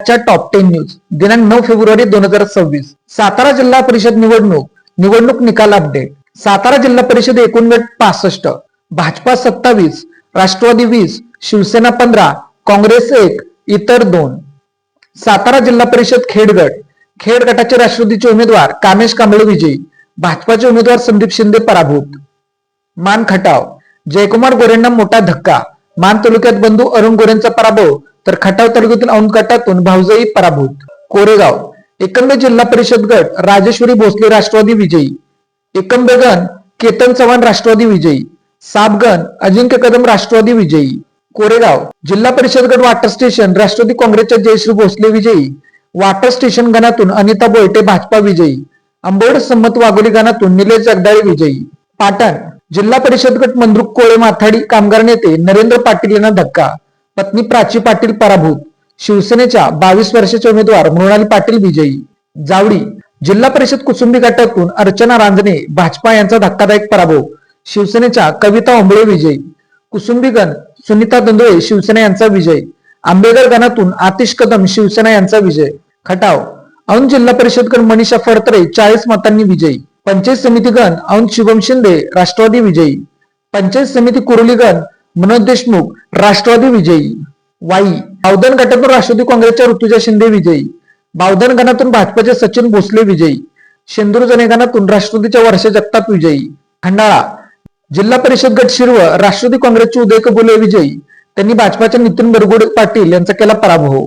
आजच्या top ten news दिनांक नऊ फेब्रुवारी दोन हजार सव्वीस. सातारा जिल्हा परिषद निवडणूक. निवडणूक निकाल अपडेट सातारा जिल्हा परिषद एकूण पासष्ट. भाजपा सत्तावीस. राष्ट्रवादी वीस. शिवसेना पंधरा. काँग्रेस एक. इतर दोन. सातारा जिल्हा परिषद खेड गट खेड गटाचे राष्ट्रवादीचे उमेदवार कामेश कांबळे विजयी. भाजपाचे उमेदवार संदीप शिंदे पराभूत. मान खटाव. जयकुमार गोरेंना मोठा धक्का. मान तालुक्यात बंधू अरुण गोरेंचा पराभव. तर खटाव तालुक्यातील औंध गटातून भाऊजाई पराभूत. कोरेगाव एकंबे जिल्हा परिषद गट राजेश्वरी भोसले राष्ट्रवादी विजयी. एकंबे गण केतन चव्हाण राष्ट्रवादी विजयी. सापगण अजिंक्य कदम राष्ट्रवादी विजयी. कोरेगाव जिल्हा परिषद गट वाटर स्टेशन राष्ट्रवादी काँग्रेसच्या जयश्री भोसले विजयी. वाटर स्टेशन गणातून अनिता बोयटे भाजपा विजयी. अंबोड संमत वाघोली गणातून निलेश जगदाळे विजयी. पाटण जिल्हा परिषद गट मंद्रुक कोळे माथाडी कामगार नेते नरेंद्र पाटील यांना धक्का. पत्नी प्राची पाटील पराभूत. शिवसेनेच्या बावीस वर्षाचे उमेदवार मृणाली पाटील विजयी. जावडी जिल्हा परिषद कुसुंबी गटातून अर्चना रांजणे भाजपा यांचा धक्कादायक पराभव. शिवसेनेच्या कविता ओंबळे विजयी. कुसुंबीगण सुनीता दंदोळे शिवसेना यांचा विजय. आंबेडकर गणातून आतिश कदम शिवसेना यांचा विजय. खटाव औंध जिल्हा परिषद गण मनीषा फडतरे चाळीस मतांनी विजयी. पंचायत समिती गण औंध शुभम शिंदे राष्ट्रवादी विजयी. पंचायत समिती कुरुलीगण मनोज देशमुख राष्ट्रवादी विजयी. वाई. बावधन गटातून राष्ट्रवादी काँग्रेसच्या ऋतुजा शिंदे विजयी. बावधन गणातून भाजपचे सचिन भोसले विजयी. शेंदूर जनेगणातून राष्ट्रवादीच्या वर्षा जगताप विजयी. खंडाळा. जिल्हा परिषद गट शिर्व राष्ट्रवादी काँग्रेसचे उदय कबुले विजयी. त्यांनी भाजपाच्या नितीन बरगुडे पाटील यांचा केला पराभव.